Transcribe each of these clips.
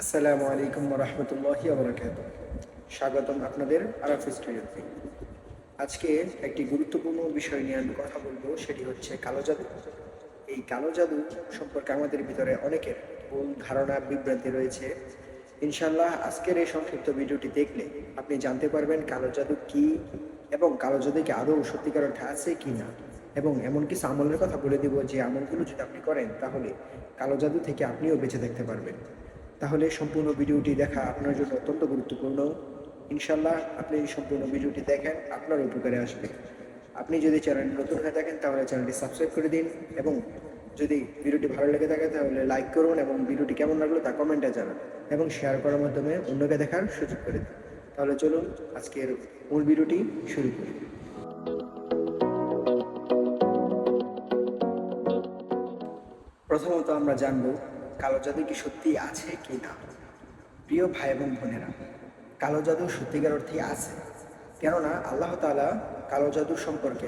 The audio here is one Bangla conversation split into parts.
আসসালামু আলাইকুম রহমতুল্লাহি আবরাকাত স্বাগতম আপনাদের আরাফ স্টুডিওতে আজকে একটি গুরুত্বপূর্ণ বিষয় নিয়ে আমি কথা বলব, সেটি হচ্ছে কালো জাদু। এই কালো জাদু সম্পর্কে আমাদের ভিতরে অনেকের ভুল ধারণা, বিভ্রান্তি রয়েছে। ইনশাল্লাহ আজকের এই সংক্ষিপ্ত ভিডিওটি দেখলে আপনি জানতে পারবেন কালো জাদু কি এবং কালো জাদু কি আদৌ সত্যিকার অর্থে আছে কি না এবং এমন কিছু আমলের কথা বলে দিব, যে আমলগুলো যদি আপনি করেন, তাহলে কালো জাদু থেকে আপনিও বেঁচে থাকতে পারবেন। তাহলে সম্পূর্ণ ভিডিওটি দেখা আপনার জন্য অত্যন্ত গুরুত্বপূর্ণ। ইনশাল্লাহ আপনি এই সম্পূর্ণ ভিডিওটি দেখেন, আপনার উপকারে আসবে। আপনি যদি চ্যানেল নতুন হয়ে থাকেন, তাহলে চ্যানেলটি সাবস্ক্রাইব করে দিন এবং যদি ভিডিওটি ভালো লেগে থাকে, তাহলে লাইক করুন এবং ভিডিওটি কেমন লাগল তা কমেন্টে জানান এবং শেয়ার করার মাধ্যমে অন্যকে দেখার সুযোগ করে দিন। তাহলে চলুন আজকের মূল ভিডিওটি শুরু করি। প্রথমত আমরা জানব কালো জাদু কি সত্যি আছে কি না? প্রিয় ভাই এবং বোনেরা, কালো জাদু সত্যিকার অর্থে আছে। কেননা আল্লাহ তাআলা কালো জাদু সম্পর্কে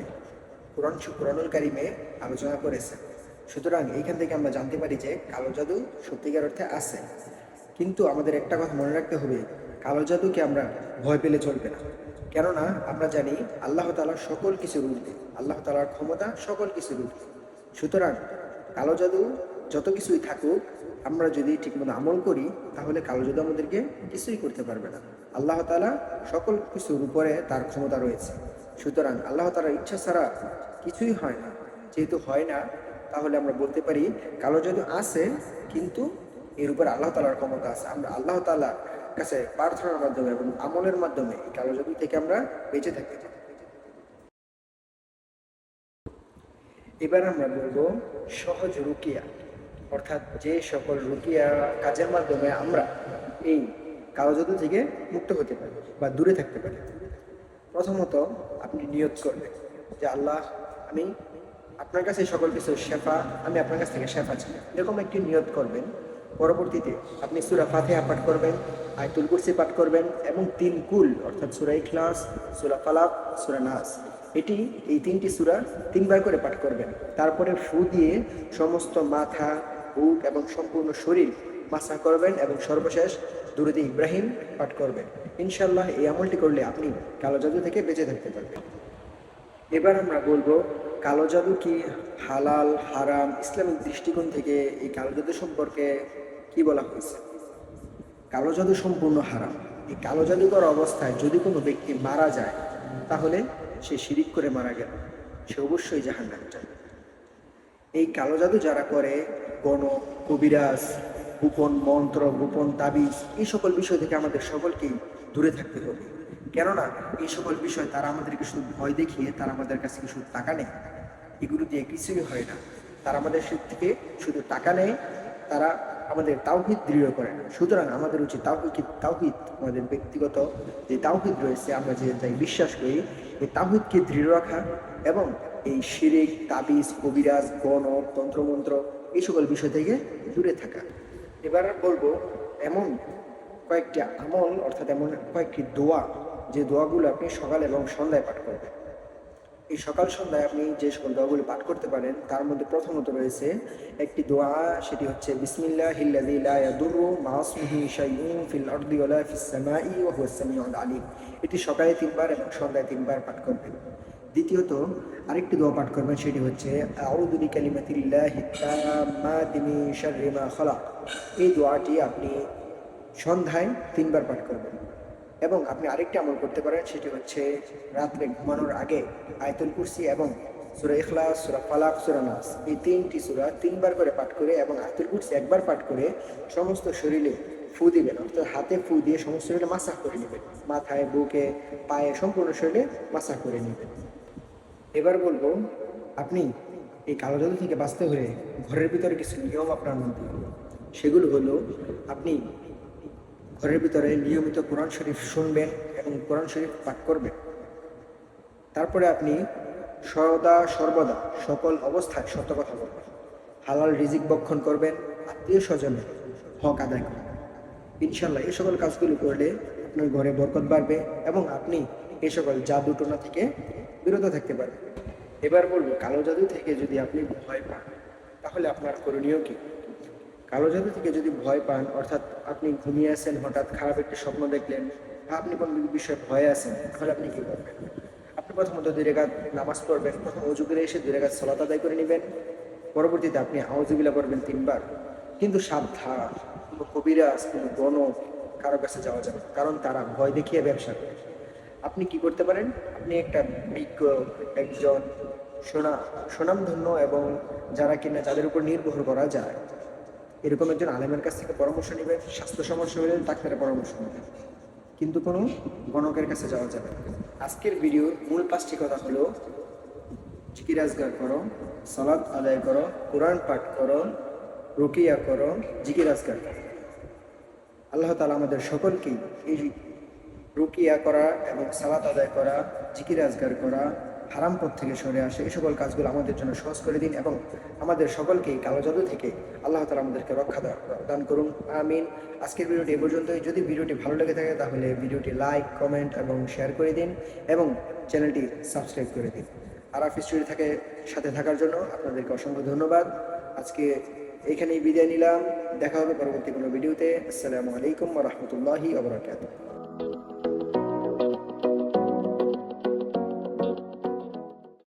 কোরআন কোরআনুল কারিমে আলোচনা করেছে সুতরাং এইখান থেকে আমরা জানতে পারি যে কালো জাদু সত্যিকার অর্থে আছে। কিন্তু আমাদের একটা কথা মনে রাখতে হবে, কালো জাদুকে আমরা ভয় পেলে চলবে না। কেননা আমরা জানি আল্লাহ তাআলা সকল কিছু রূপ আল্লাহ তালার ক্ষমতা সকল কিছু রূপ সুতরাং কালো জাদু যত কিছুই থাকুক, আমরা যদি ঠিকমতো আমল করি, তাহলে কালো জাদু আমাদেরকে কিছুই করতে পারবে না। আল্লাহ তাআলা সকল কিছুর উপরে তার ক্ষমতা রয়েছে। সুতরাং আল্লাহ তাআলার ইচ্ছা ছাড়া কিছুই হয় না। যেহেতু হয় না, তাহলে আমরা বলতে পারি কালো জাদু আছে, কিন্তু এর উপর আল্লাহ তালার ক্ষমতা আছে। আমরা আল্লাহ তালার কাছে প্রার্থনার মাধ্যমে এবং আমলের মাধ্যমে এই কালো জাদু থেকে আমরা বেঁচে থাকতে চাই এবার আমরা বলব সহজ রুকিয়া। অর্থাৎ যে সকল রুকিয়া কাজের মাধ্যমে আমরা এই কালো জাদু থেকে মুক্ত হতে পারি বা দূরে থাকতে পারি। প্রথমত আপনি নিয়ত করবেন যে, আল্লাহ, আমি আপনার কাছে সকল কিছু শেফা, আমি আপনার কাছ থেকে শেফা চাই। এরকম একটি নিয়ত করবেন। পরবর্তীতে আপনি সুরা ফাতেহা পাঠ করবেন, আয়তুল কুরসি পাঠ করবেন এবং তিন কুল, অর্থাৎ সুরা ইখলাস, সুরা ফালাক, সুরা নাস, এটি এই তিনটি সুরা তিনবার করে পাঠ করবেন। তারপরে ফু দিয়ে সমস্ত মাথা বুক এবং সম্পূর্ণ শরীর মাসা করবেন এবং সর্বশেষ দুরুদি ইব্রাহিম পাঠ করবেন। ইনশাল্লাহ এই আমলটি করলে আপনি কালো জাদু থেকে বেঁচে থাকতে পারবেন। এবার আমরা বলব, কালো জাদু কি হালাল, হারাম, ইসলামিক দৃষ্টিকোণ থেকে এই কালো জাদু সম্পর্কে কি বলা হয়েছে? কালো জাদু সম্পূর্ণ হারাম। এই কালো জাদু জাদুকর অবস্থায় যদি কোনো ব্যক্তি মারা যায়, তাহলে সে শিরিক করে মারা গেল। সে অবশ্যই জাহান নামে যাবে। এই কালো জাদু যারা করে গণ কবিরাজ, গোপন মন্ত্র, গোপন তাবিজ, এই সকল বিষয় থেকে আমাদের সকলকেই দূরে থাকতে হবে। কেননা, এই সকল বিষয় তারা আমাদেরকে শুধু ভয় দেখিয়ে, তারা আমাদের কাছে কিছু টাকা নেয়। এগুলো দিয়ে কিছুই হয় না। তারা আমাদের থেকে শুধু টাকা নেয়, তারা আমাদের তাওহিদ দৃঢ় করে না। সুতরাং আমাদের উচিত তাওহিদ তাওহিদ আমাদের ব্যক্তিগত যে তাওহিদ রয়েছে, আমরা যে যাই বিশ্বাস করি, এই তাওহিদকে দৃঢ় রাখা এবং এই শিরিক, তাবিজ, কবিরাজ, গণ, তন্ত্রমন্ত্র এই সকল বিষয় থেকে দূরে থাকা। এবার বলব, এমন কয়েকটি আমল, অর্থাৎ এমন কয়েকটি দোয়া, যে দোয়াগুলো আপনি সকাল এবং সন্ধ্যায় পাঠ করবেন। এই সকাল, সন্ধ্যায় আপনি যে সকল দোয়াগুলো পাঠ করতে পারেন, তার মধ্যে প্রথমত রয়েছে একটি দোয়া, সেটি হচ্ছে বিসমিল্লাহ হিল্লাযী লা ইয়াদুররু মা ইসমিহি শাইউন ফিল আরদি ওয়ালা ফিস আলিম। এটি সকালে তিনবার এবং সন্ধ্যায় তিনবার পাঠ করবেন। দ্বিতীয়ত, আরেকটি দোয়া পাঠ করবেন, সেটি হচ্ছে এই দোয়াটি আপনি সন্ধ্যায় তিনবার পাঠ করবেন। এবং আপনি আরেকটি আমল করতে পারেন, সেটি হচ্ছে, রাত্রে ঘুমানোর আগে আয়তুল কুরসি এবং সুরা ইখলাস, সুরা ফালাক, সুরা নাস, এই তিনটি সুরা তিনবার করে পাঠ করে এবং আয়তুল কুরসি একবার পাঠ করে সমস্ত শরীরে ফু দিবেন। অর্থাৎ হাতে ফু দিয়ে সমস্ত শরীরে মাসাহ করে নেবেন। মাথায়, বুকে, পায়ে সম্পূর্ণ শরীরে মাসাহ করে নেবেন। এবার বলব, আপনি এই কালো জাদু থেকে বাঁচতে হলে ঘরের ভিতরে কিছু নিয়ম আপনার মধ্যে। সেগুলো হলো, আপনি ঘরের ভিতরে নিয়মিত কোরআন শরীফ শুনবেন এবং কোরআন শরীফ পাঠ করবেন। তারপরে আপনি সদা সর্বদা সকল অবস্থায় সত্য কথা বলবেন। হালাল রিজিক বক্ষণ করবেন, আত্মীয় স্বজনের হক আদায় করবেন। ইনশাল্লাহ এই সকল কাজগুলো করলে আপনার ঘরে বরকত বাড়বে এবং আপনি এই সকল জাদু টোনা থেকে বিরত থাকতে পারবেন এবার বলব কালো জাদু থেকে যদি আপনি ভয় পান, তাহলে আপনার করণীয় কি? কালো জাদু থেকে যদি ভয় পান, অর্থাৎ আপনি ঘুমিয়ে আছেন, হঠাৎ খারাপ একটি স্বপ্ন দেখলেন, বা আপনি কোনো বিষয়ে ভয়ে আছেন, তাহলে আপনি কি করবেন? আপনি প্রথমত দুই রেখাত নামাজ পড়বেন, প্রথম অজু করে এসে দুই রেখাত সলাত আদায় করে নেবেন। পরবর্তীতে আপনি আউজুবিলা পড়বেন তিনবার। কিন্তু সাবধান, কোনো কবিরাজ, কোনো গণক কারও কাছে যাওয়া যাবে। কারণ তারা ভয় দেখিয়ে ব্যবসা করে। আপনি কি করতে পারেন? আপনি একটা বিজ্ঞ, একজন সোনা, সুনামধন্য এবং যারা কিনা যাদের উপর নির্ভর করা যায়, এরকম একজন আলেমের কাছ থেকে পরামর্শ নেবেন, স্বাস্থ্য সমস্যা হলে ডাক্তারের পরামর্শ নেবেন। কিন্তু কোনো গণকের কাছে যাওয়া যাবে আজকের ভিডিওর মূল পাঁচটি কথা হলো, জিকিরাজগার করো সালাদ আদায় করো, কোরআন পাঠ করো, রুকিয়া করো, জিকিরাজগার করো। আল্লাহ তালা আমাদের সকলকেই এই রুকিয়া করা এবং সালাত আদায় করা, জিকির আজগার করা, হারাম পথ থেকে সরে আসে, এই সকল কাজগুলো আমাদের জন্য সহজ করে দিন এবং আমাদের সকলকেই কালো জাদু থেকে আল্লাহ তালা আমাদেরকে রক্ষা দান করুন। আমিন। আজকের ভিডিওটি এ পর্যন্তই। যদি ভিডিওটি ভালো লেগে থাকে তাহলে ভিডিওটি লাইক, কমেন্ট এবং শেয়ার করে দিন এবং চ্যানেলটি সাবস্ক্রাইব করে দিন। আর আফিস চুরি থাকে সাথে থাকার জন্য আপনাদেরকে অসংখ্য ধন্যবাদ। আজকে এইখানেই বিদায় নিলাম। দেখা হবে পরবর্তী কোনো ভিডিওতে। আসসালামু আলাইকুম রহমতুল্লাহি আবরাকাতুহ